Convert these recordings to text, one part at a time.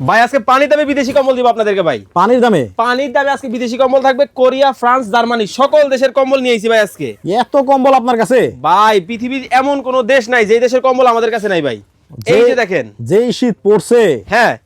ভাই আজকে পানির দামে বিদেশি কম্বল দিব আপনাদেরকে ভাই। পানির দামে? পানির দামে আজকে বিদেশি কম্বল থাকবে কোরিয়া ফ্রান্স জার্মানি সকল দেশের কম্বল নিয়ে নিয়েছি ভাই আজকে। এত কম্বল আপনার কাছে? ভাই পৃথিবীর এমন কোন দেশ নাই যে দেশের কম্বল আমাদের কাছে নাই ভাই। এই যে দেখেন। যেই শীত পড়ছে। হ্যাঁ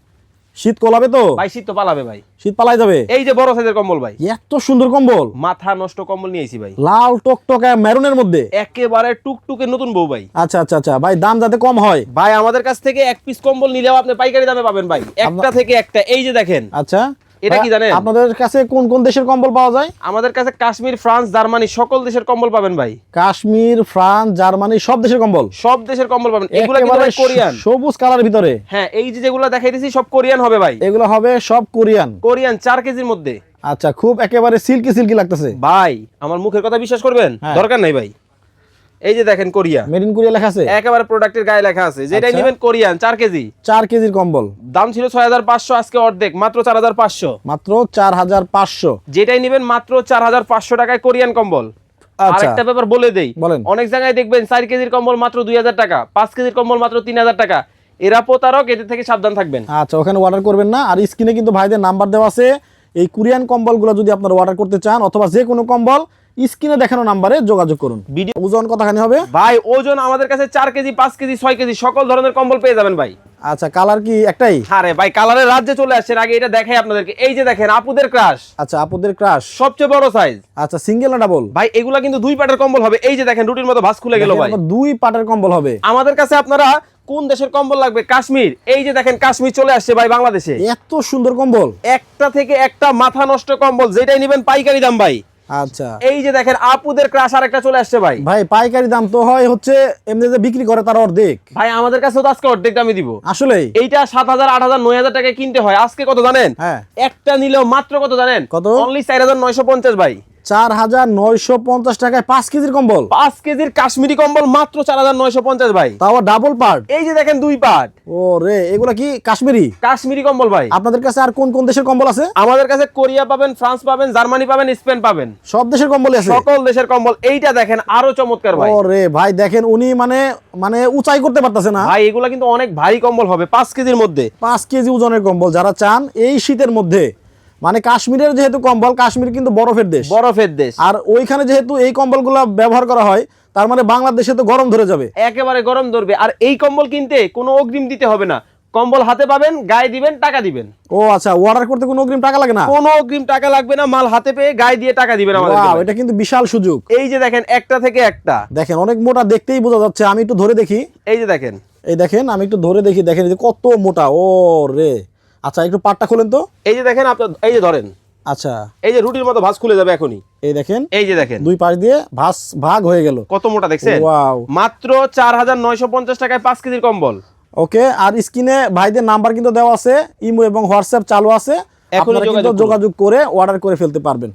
শীত কলাবে তো? ভাই শীত তো পালাবে ভাই। শীত পালাই যাবে? এই যে বড় সাইজের কম্বল ভাই। এত সুন্দর কম্বল। মাথা নষ্ট কম্বল নিয়েছি ভাই। লাল টকটকা মেরুনের মধ্যে? একেবারে টুকটুকে নতুন বউ ভাই। আচ্ছা আচ্ছা আচ্ছা। ভাই দাম যাতে কম হয়? ভাই আমাদের কাছ থেকে এক পিস কম্বল নিলেও আপনি পাইকারি দামে পাবেন ভাই। একটা থেকে একটা। এই যে দেখেন। আচ্ছা। এটা কি জানেন? আপনাদের কাছে কোন কোন দেশের কম্বল পাওয়া যায়? আমাদের কাছে কাশ্মীর ফ্রান্স জার্মানি সকল দেশের কম্বল পাবেন ভাই। কাশ্মীর ফ্রান্স জার্মানি সব দেশের কম্বল? সব দেশের কম্বল পাবেন। এগুলো কিন্তু ভাই কোরিয়ান। সবুজ কালার ভিতরে। হ্যাঁ এই যে যেগুলো দেখাইতেছি সব কোরিয়ান হবে ভাই। এগুলো হবে সব কোরিয়ান। কোরিয়ান চার কেজির মধ্যে। আচ্ছা খুব একেবারে সিল্কি সিল্কি লাগতেছে। ভাই আমার মুখের কথা বিশ্বাস করবেন? হ্যাঁ। দরকার নাই ভাই। এই যে দেখেন কোরিয়া। মেড ইন কোরিয়া লেখা আছে? একেবারে প্রোডাক্টের গায়ে লেখা আছে। যেটাই আচ্ছা। নেবেন কোরিয়ান চার কেজি। চার কেজির কম্বল। দাম ছিল ছয় হাজার পাঁচশো আজকে অর্ধেক মাত্র চার হাজার পাঁচশো। মাত্র চার হাজার পাঁচশো। যেটাই নেবেন মাত্র চার হাজার পাঁচশো টাকায় কোরিয়ান কম্বল। আচ্ছা। আরেকটা ব্যাপার বলে দেই। বলেন। অনেক জায়গায় দেখবেন চার কেজির কম্বল মাত্র দুই হাজার টাকা পাঁচ কেজির কম্বল মাত্র তিন হাজার টাকা। এরা প্রতারক এদের থেকে সাবধান থাকবেন। আচ্ছা ওখানে অর্ডার করবেন না। আর স্ক্রিনে কিন্তু ভাইদের নাম্বার দেওয়া আছে। এই কোরিয়ান কম্বলগুলো যদি আপনারা অর্ডার করতে চান অথবা যে কোনো কম্বল স্ক্রিনে দেখানো নাম্বারে যোগাযোগ করুন। ভিডিও ওজন কতখানি হবে? ভাই ওজন আমাদের কাছে চার কেজি পাঁচ কেজি ছয় কেজি সকল ধরনের কম্বল পেয়ে যাবেন ভাই। আচ্ছা কালার কি একটাই? আরে ভাই কালারের রাজ্যে চলে আসছেন আগে এটা দেখাই আপনাদেরকে। এই যে দেখেন আপুদের ক্রাশ আচ্ছা আপুদের ক্রাশ সবচেয়ে বড় সাইজ আচ্ছা সিঙ্গেল না ডাবল ভাই এগুলা কিন্তু দুই পাটের কম্বল হবে। এই যে দেখেন রুটির মতো ভাস খুলে গেল ভাই। দুই পাটের কম্বল হবে। আমাদের কাছে আপনারা কোন দেশের কম্বল লাগবে? কাশ্মীর। এই যে দেখেন কাশ্মীর চলে আসছে ভাই বাংলাদেশে। এত সুন্দর কম্বল। একটা থেকে একটা মাথা নষ্ট কম্বল যেটাই নেবেন পাইকারি দাম ভাই। আচ্ছা। এই যে দেখেন আপুদের ক্রাশ আরেকটা চলে আসছে ভাই। ভাই পাইকারি দাম তো হয় হচ্ছে এমনি যে বিক্রি করে তার অর্ধেক। ভাই আমাদের কাছে তো আজকে অর্ধেক দামে দিব। আসলে এইটা সাত হাজার আট হাজার নয় হাজার টাকায় কিনতে হয়। আজকে কত জানেন? হ্যাঁ। একটা নিলেও মাত্র কত জানেন? কত? অনলি চার হাজার নয়শো পঞ্চাশ ভাই। চার হাজার নয়শো পঞ্চাশ টাকায় পাঁচ কেজির কম্বল। পাঁচ কেজির কাশ্মীরি কম্বল মাত্র চার হাজার নয়শো পঞ্চাশ ভাই। তাও ডাবল পার্ট? এই যে দেখেন দুই পাট ও রে এগুলা কি কাশ্মীরি? কাশ্মীরি কম্বল ভাই। আপনাদের কাছে আর কোন কোন দেশের কম্বল আছে? আমাদের কাছে কোরিয়া পাবেন ফ্রান্স পাবেন জার্মানি পাবেন স্পেন পাবেন। সব দেশের কম্বলই আছে? সকল দেশের কম্বল। এইটা দেখেন আরও চমৎকার ভাই। ভাই দেখেন উনি মানে মানে উঁচাই করতে পারতেছে না। ভাই এগুলা কিন্তু অনেক ভারী কম্বল হবে পাঁচ কেজির মধ্যে। পাঁচ কেজি ওজনের কম্বল। যারা চান এই শীতের মধ্যে মানে কাশ্মীরের যেহেতু কম্বল কাশ্মীর কিন্তু বরফের দেশ। বরফের দেশ। আর ওইখানে যেহেতু এই কম্বলগুলো ব্যবহার করা হয় তার মানে বাংলাদেশে তো গরম ধরে যাবে। একেবারে গরম ধরবে। আর এই কম্বল কিনতে কোনো অগ্রিম দিতে হবে না। কম্বল হাতে পাবেন গায়ে দিবেন টাকা দিবেন। ও আচ্ছা অর্ডার করতে কোনো অগ্রিম টাকা লাগে না? কোনো অগ্রিম টাকা লাগবে না মাল হাতে পেয়ে গায়ে দিয়ে টাকা দিবেন আমাদের এটা কিন্তু বিশাল সুযোগ। এই যে দেখেন একটা থেকে একটা। দেখেন অনেক মোটা দেখতেই বোঝা যাচ্ছে আমি একটু ধরে দেখি। এই যে দেখেন। এই দেখেন আমি একটু ধরে দেখি দেখেন কত মোটা ও রে আচ্ছা একটু পাটটা খুলেন তো। এই যে দেখেন আপনার এই যে ধরেন। আচ্ছা। এই যে রুটির মতো ভাঁজ খুলে যাবে এখনই। এই দেখেন। এই যে দেখেন। দুই পাশ দিয়ে ভাঁজ ভাগ হয়ে গেল। কত মোটা দেখছেন? ওয়াও। মাত্র চার হাজার নয়শো পঞ্চাশ টাকায় 5 কেজির কম্বল। ওকে আর স্ক্রিনে ভাইদের নাম্বার কিন্তু দেওয়া আছে ইমো এবং হোয়াটসঅ্যাপ চালু আছে। আপনারা কিন্তু যোগাযোগ করে অর্ডার করে ফেলতে পারবেন।